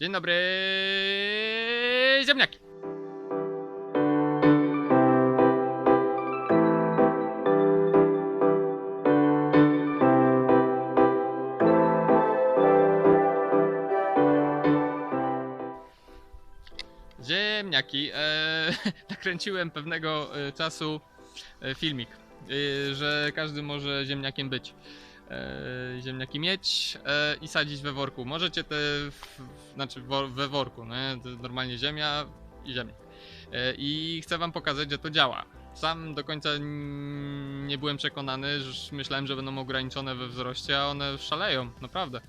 Dzień dobry, ziemniaki. Ziemniaki. E, nakręciłem pewnego e, czasu e, filmik, e, że każdy może ziemniakiem być. E, ziemniaki mieć e, i sadzić we worku. Możecie te, w, znaczy wo, we worku, normalnie ziemia i ziemniak. E, I chcę wam pokazać, że to działa. Sam do końca nie byłem przekonany, że myślałem, że będą ograniczone we wzroście, a one szaleją, naprawdę.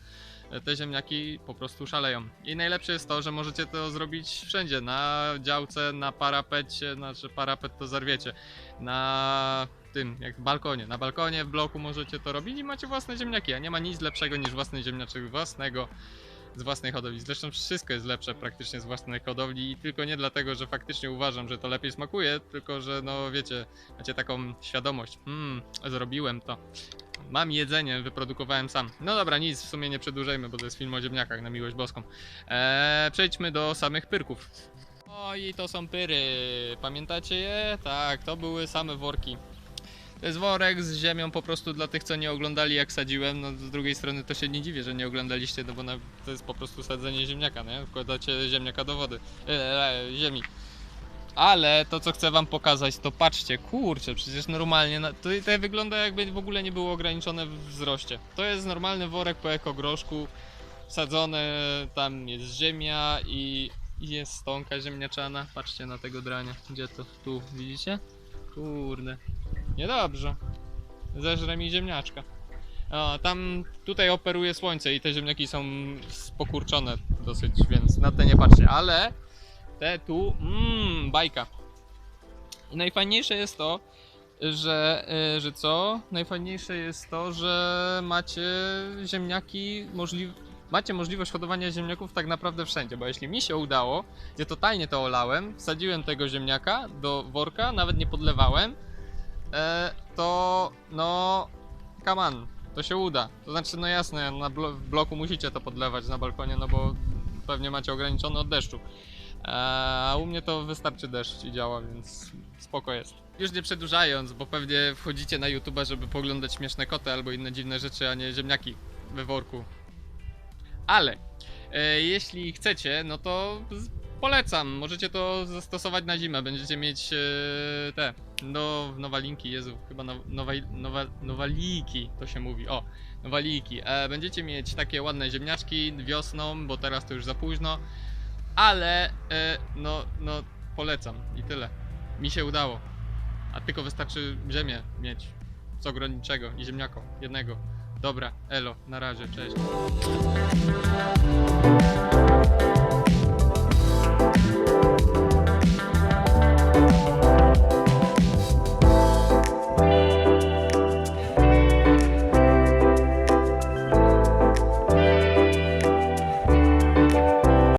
Te ziemniaki po prostu szaleją. I najlepsze jest to, że możecie to zrobić wszędzie, na działce, na parapecie, znaczy parapet to zarwiecie, na tym, jak balkonie. Na balkonie, w bloku możecie to robić i macie własne ziemniaki, a nie ma nic lepszego niż własny ziemniaczek własnego z własnej hodowli. Zresztą wszystko jest lepsze praktycznie z własnej hodowli i tylko nie dlatego, że faktycznie uważam, że to lepiej smakuje, tylko że no wiecie, macie taką świadomość, hmm, zrobiłem to. Mam jedzenie, wyprodukowałem sam. No dobra, nic, w sumie nie przedłużajmy, bo to jest film o ziemniakach, na miłość boską. Eee, przejdźmy do samych pyrków. O i to są pyry, pamiętacie je? Tak, to były same worki. To jest worek z ziemią po prostu dla tych, co nie oglądali jak sadziłem. No z drugiej strony to się nie dziwię, że nie oglądaliście, no bo na, to jest po prostu sadzenie ziemniaka, nie? Wkładacie ziemniaka do wody, e, e, ziemi. Ale to co chcę wam pokazać to patrzcie, kurczę, przecież normalnie na, to, to wygląda jakby w ogóle nie było ograniczone w wzroście. To jest normalny worek po ekogroszku, sadzone, tam jest ziemia i, i jest stonka ziemniaczana. Patrzcie na tego drania, gdzie to? Tu, widzicie? Kurde. Niedobrze. Zeżre mi ziemniaczka. O, tam tutaj operuje słońce i te ziemniaki są pokurczone dosyć, więc na te nie patrzcie, ale te tu, mmm, bajka. I najfajniejsze jest to, że, y, że co? Najfajniejsze jest to, że macie ziemniaki, możli macie możliwość hodowania ziemniaków tak naprawdę wszędzie, bo jeśli mi się udało, gdzie totalnie to olałem, wsadziłem tego ziemniaka do worka, nawet nie podlewałem, e, to no, come on, to się uda. To znaczy, no jasne, na blo w bloku musicie to podlewać na balkonie, no bo pewnie macie ograniczone od deszczu. E, A u mnie to wystarczy deszcz i działa, więc spoko jest. Już nie przedłużając, bo pewnie wchodzicie na YouTube'a, żeby poglądać śmieszne koty albo inne dziwne rzeczy, a nie ziemniaki we worku. Ale e, jeśli chcecie, no to polecam. Możecie to zastosować na zimę. Będziecie mieć e, te no, nowalinki, Jezu, chyba no, nowa, nowa, nowaliki to się mówi. O, nowaliki. E, będziecie mieć takie ładne ziemniaczki wiosną, bo teraz to już za późno. Ale e, no, no polecam i tyle. Mi się udało. A tylko wystarczy ziemię mieć. Z ogrodniczego i ziemniaką. Jednego. Dobra, elo, na razie, cześć.